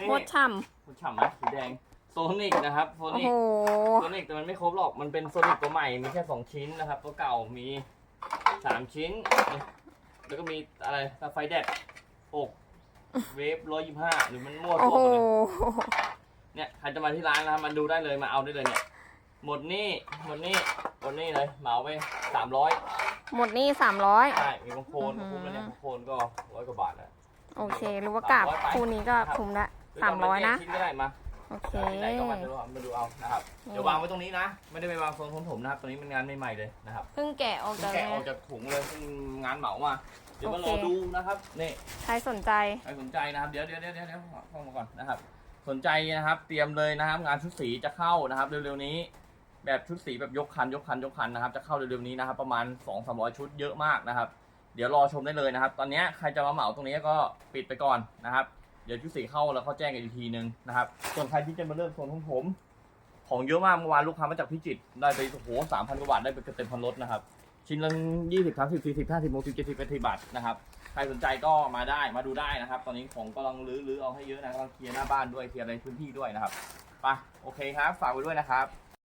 นี่โคตรฉ่คุณฉ่ำไหมสีแดงโซนิกนะครับโซำโอ้นิกโห โซนิกแต่มันไม่ครบหรอกมันเป็นโซนิกตัวใหม่มีแค่สองชิ้นนะครับ ตัวเก่ามีสามชิ้น แล้วก็มีอะไรไฟแดดอกเวฟร้อยยี่ห้าหรือมันมั่วโอ้ตัวโห หมดเลย เนี่ยใครจะมาที่ร้านนะครับมันดูได้เลยมาเอาได้เลยเนี่ย หมดหนี่หมดหนี่หมดหนี่เลยเหมาไปสามร้อยหมดนี่สามร้อย ใช่มีบางโคนอื้อหือ คุ้มแล้วเนี่ยบางโคนก็ร้อยกว่าบาทนะโอเค รู้ว่ากราบคู่นี้ก็คุ้มละ สามร้อยนะ ชิ้นก็ได้มาโอเคที่ไหนก็มาดูเอามาดูเอานะครับ เดี๋ยววางไว้ตรงนี้นะ ไม่ได้ไปวางโซนของผมนะครับตรงนี้มันงานใหม่ๆเลยนะครับเพิ่งแกะออกเพิ่งจากแกะออกจากถุงเลยเพิ่งงานเหมามา เดี๋ยวมารโออเคดูนะครับนี่ ใครสนใจ ใครสนใจนะครับเดี๋ยวเดี๋ยวเดี๋ยวเดี๋ยวเดี๋ยวเข้ามาก่อนนะครับ สนใจนะครับ เตรียมเลยนะครับ งานชุดสีจะเข้านะครับ เร็วๆนี้ แบบชุดสีแบบยกคันยกคันยกคันนะครับ จะเข้าเร็วๆนี้นะครับ ประมาณ2 3 0 0ชุดเยอะมากนะครับ เดี๋ยวรอชมได้เลยนะครับ ตอนนี้ใครจะมาเหมาตรงนี้ก็ปิดไปก่อนนะครับ เดี๋ยวชุดสีเข้าแล้วเขาแจ้งกันอีกทีนึงนะครับส่วนใครที่จะมาเริ่มโซนของผม ของเยอะมากเมื่อวานลูกค้ามาจากพิจิตรได้ไปโอ้โหสามพันกว่าบาทได้ไปเต็มพันรถนะครับ ชิ้นละยี่สิบสามสิบสี่สิบห้าสิบหกสิบเจ็ดสิบแปดสิบบาทนะครับใครสนใจก็มาได้มาดูได้นะครับ ตอนนี้ของกำลังรื้อรื้อเอาให้เยอะนะกำลังเคลียร์หน้าบ้านด้วยเคลียร์ในพื้นที่ด้วยนะครับไปโอเคครับฝากไว้ด้วยนะครับ